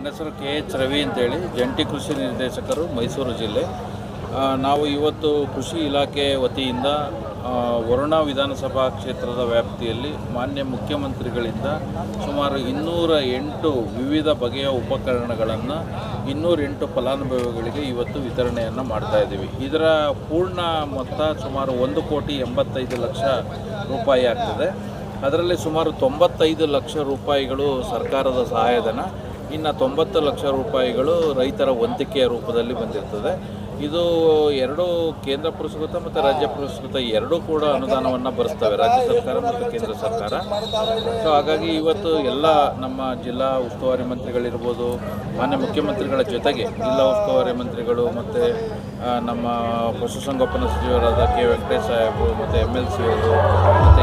ನನ್ನ ಹೆಸರು K H Ravi ಅಂತೇಳಿ, ಜಂಟಿ ಕೃಷಿ ನಿರ್ದೇಶಕರು ಮೈಸೂರು ಜಿಲ್ಲೆ. ನಾವು ಇವತ್ತು ಕೃಷಿ ಇಲಾಖೆ ವತಿಯಿಂದ ವರುಣ ವಿಧಾನಸಭಾ ಕ್ಷೇತ್ರದ ವ್ಯಾಪ್ತಿಯಲ್ಲಿ ಮಾನ್ಯ ಮುಖ್ಯಮಂತ್ರಿಗಳಿಂದ ಸುಮಾರು ಇನ್ನೂರ ಎಂಟು ವಿವಿಧ ಬಗೆಯ ಉಪಕರಣಗಳನ್ನು ಇನ್ನೂರೆಂಟು ಫಲಾನುಭವಿಗಳಿಗೆ ಇವತ್ತು ವಿತರಣೆಯನ್ನು ಮಾಡ್ತಾ ಇದ್ದೀವಿ. ಇದರ ಪೂರ್ಣ ಮೊತ್ತ ಸುಮಾರು ಒಂದು ಕೋಟಿ ಎಂಬತ್ತೈದು ಲಕ್ಷ ರೂಪಾಯಿ ಆಗ್ತದೆ. ಅದರಲ್ಲಿ ಸುಮಾರು ತೊಂಬತ್ತೈದು ಲಕ್ಷ ರೂಪಾಯಿಗಳು ಸರ್ಕಾರದ ಸಹಾಯಧನ ಇನ್ನು ತೊಂಬತ್ತು ಲಕ್ಷ ರೂಪಾಯಿಗಳು ರೈತರ ವಂತಿಕೆಯ ರೂಪದಲ್ಲಿ ಬಂದಿರ್ತದೆ. ಇದು ಎರಡು ಕೇಂದ್ರ ಪುರಸ್ಕೃತ ಮತ್ತು ರಾಜ್ಯ ಪುರಸ್ಕೃತ ಎರಡೂ ಕೂಡ ಅನುದಾನವನ್ನು ಬರೆಸ್ತವೆ ರಾಜ್ಯ ಸರ್ಕಾರ ಮತ್ತು ಕೇಂದ್ರ ಸರ್ಕಾರ. ಸೊ ಹಾಗಾಗಿ ಇವತ್ತು ಎಲ್ಲ ನಮ್ಮ ಜಿಲ್ಲಾ ಉಸ್ತುವಾರಿ ಮಂತ್ರಿಗಳಿರ್ಬೋದು, ಮಾನ್ಯ ಮುಖ್ಯಮಂತ್ರಿಗಳ ಜೊತೆಗೆ ಜಿಲ್ಲಾ ಉಸ್ತುವಾರಿ ಮಂತ್ರಿಗಳು ಮತ್ತು ನಮ್ಮ ಪಶುಸಂಗೋಪನಾ ಸಚಿವರಾದ ಕೆ ವೆಂಕಟೇಶ್ ಸಾಹೇಬರು ಮತ್ತು ಎಂ ಎಲ್ ಸಿ ಅವರು, ಮತ್ತು